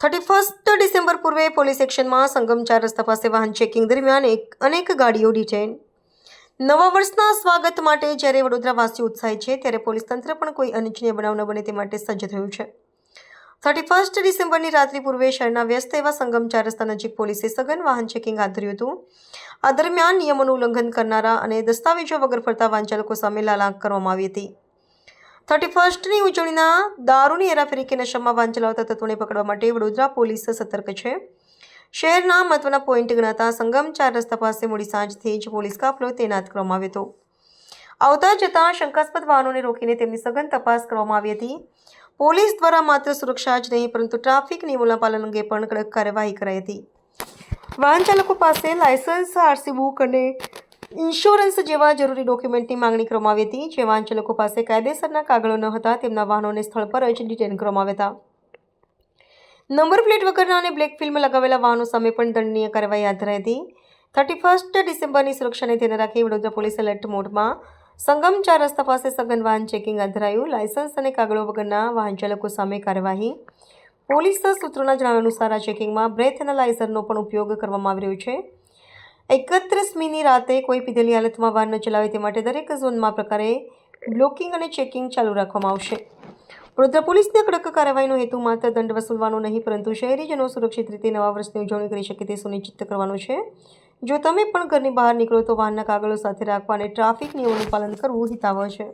Thirty first December પૂર્વે police એક્શનમાં સંગમ ચાર રસ્તા પાસે વાહન ચેકિંગ દરમિયાન એક, અનેક ગાડીઓ ડિટેન નવા વર્ષના સ્વાગત માટે જ્યારે વડોદરાવાસીઓ ઉત્સાહી છે, ત્યારે પોલીસ તંત્ર પણ કોઈ અનિચ્છનીય બનાવ ન બને તે માટે સજ્જ થયું છે. થર્ટી ફર્સ્ટ ડિસેમ્બરની રાત્રિ પૂર્વે શહેરના વ્યસ્ત એવા સંગમ ચાર રસ્તા નજીક પોલીસે સઘન વાહન ચેકિંગ હાથ ધર્યું હતું. આ દરમિયાન નિયમોનું ઉલ્લંઘન કરનારા અને દસ્તાવેજો વગર ફરતા વાહન ચાલકો સામે લાલાંક કરવામાં આવી હતી. થર્ટી ફર્સ્ટની ઉજવણીના દારૂની હેરાફેરી કે નશામાં વાહન ચલાવતા તત્વોને પકડવા માટે વડોદરા પોલીસ સતર્ક છે. શહેરના મહત્વના પોઈન્ટ ગણાતા સંગમ ચાર રસ્તા પાસે મોડી સાંજથી જ પોલીસ કાફલો તૈનાત કરવામાં આવ્યો હતો. આવતા જતા શંકાસ્પદ વાહનોને રોકીને તેમની સઘન તપાસ કરવામાં આવી હતી. પોલીસ દ્વારા માત્ર સુરક્ષા જ નહીં, પરંતુ ટ્રાફિક નિયમોના પાલન અંગે પણ કડક કાર્યવાહી કરાઈ હતી. વાહન ચાલકો પાસે લાયસન્સ, આરસી બુક અને ઇન્સ્યોરન્સ જેવા જરૂરી ડોક્યુમેન્ટની માંગણી કરવામાં હતી જે વાહન ચાલકો પાસે કાયદેસરના કાગળો ન હતા, તેમના વાહનોને સ્થળ પર જ ડિટેન કરવામાં આવ્યા હતા. નંબર પ્લેટ વગરના અને બ્લેક ફિલ્મ લગાવેલા વાહનો સામે પણ દંડનીય કાર્યવાહી હાથ ધરાઈ હતી. થર્ટી ફર્સ્ટ ડિસેમ્બરની સુરક્ષાને ધ્યાને રાખી વડોદરા પોલીસ એલર્ટ મોડમાં સંગમ ચાર રસ્તા પાસે સઘન વાહન ચેકિંગ હાથ ધરાયું. લાયસન્સ અને કાગળો વગરના વાહન ચાલકો સામે કાર્યવાહી. પોલીસ સૂત્રોના જણાવ્યા અનુસાર આ ચેકિંગમાં બ્રેથ એનાલાઇઝરનો પણ ઉપયોગ કરવામાં આવી રહ્યો છે. એકત્રીસમીની રાતે કોઈ પીધેલી હાલતમાં વાહન ન ચલાવે તે માટે દરેક ઝોનમાં પ્રકારે બ્લોકિંગ અને ચેકિંગ ચાલુ રાખવામાં આવશે. વડોદરા પોલીસની કડક કાર્યવાહીનો હેતુ માત્ર દંડ વસૂલવાનો નહીં, પરંતુ શહેરીજનો સુરક્ષિત રીતે નવા વર્ષની ઉજવણી કરી શકે તે સુનિશ્ચિત કરવાનો છે. જો તમે પણ ઘરની બહાર નીકળો તો વાહનના કાગળો સાથે રાખવા અને ટ્રાફિક નિયમોનું પાલન કરવું હિતાવહ છે.